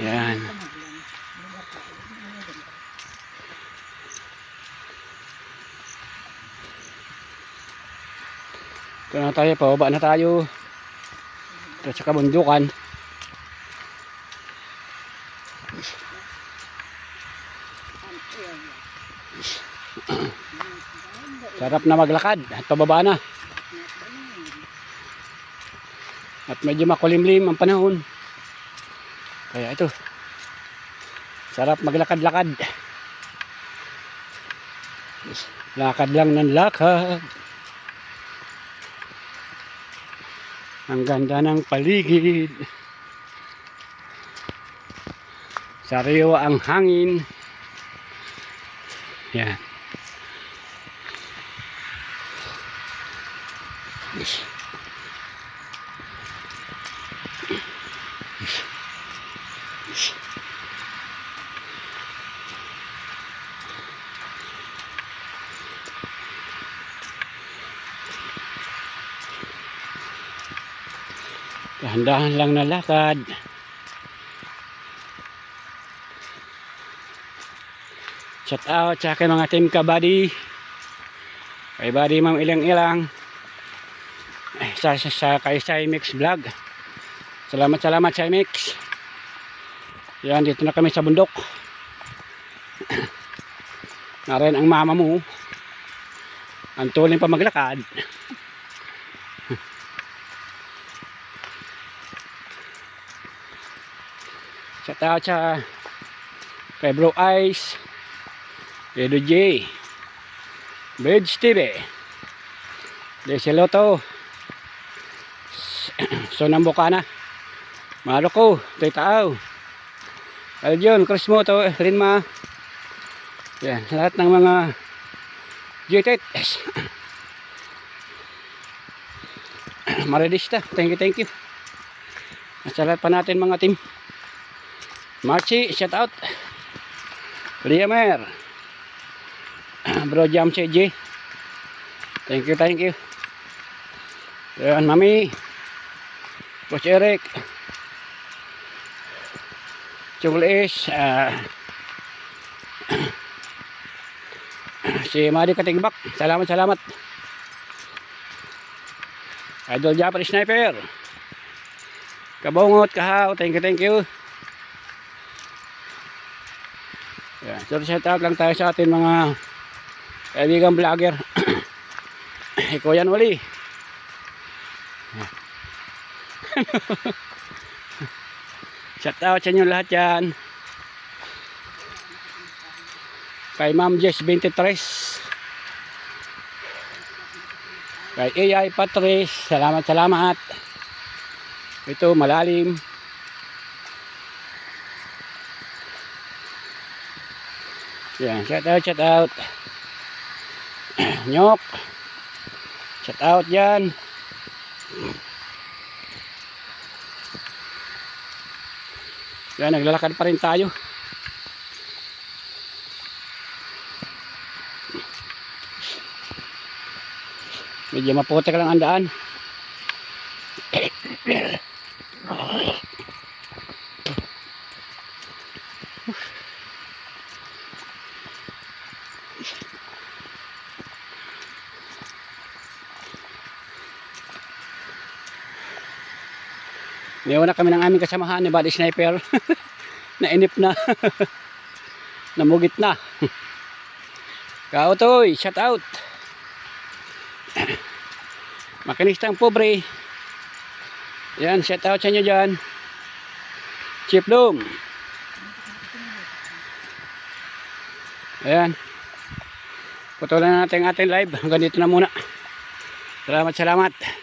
Yan. Ito na tayo, pababa na tayo. Ito sa kabundukan. Sarap na maglakad at pababa na. At medyo makulimlim ang panahon. Kaya ito. Sarap maglakad-lakad. Lakad lang ng lakad. Ang ganda ng paligid. Sariwa ang hangin. Yan. Dahan-dahan lang na lakad. Shout out sa aking mga team kabady. Kay buddy ma'am ilang-ilang. Sa, sa, sa kay Mix Vlog. Salamat salamat sa Mix. Yan dito na kami sa bundok. Narin ang mama mo. Ang tuling pa maglakad. Shout out sa kay Bro Ice, Edo J, Birds TV, Desiloto, Sonambukana, Maroko, Toytao, Aljon, Crismoto, Rinma, yan, lahat ng mga GTS. Maredista, thank you, thank you. At sa lahat pa natin mga team. Marchi, shout out. Liamer. Bro Jam CJ. Thank you, thank you. Ayan, Mami. Coach Eric. Chungul Is. ah, si Madi Katigbak. Salamat, salamat. Idol Japanese Sniper. Kabungot, kahaw. Thank you, thank you. Yan. So, shout out lang tayo sa atin mga kaibigan vlogger. Ikaw yan uli. Shout out sa inyo lahat yan. Kay Ma'am Jess 23. Kay AI Patrice. Salamat, salamat. Ito, malalim. Yan, shout out, shout out. Nyok. Shout out yan. Yan, naglalakad pa rin tayo. Medyo maputik lang ang daan. Niyawan na kami ng aming kasamahan ni Body Sniper. Nainip na. Namugit na. Kautoy, shout out. Makinistang pobre. Yan, shout out sa inyo dyan. Chip Dong. Ayan. Putulan na natin ating live. Hanggang dito na muna. Salamat, salamat.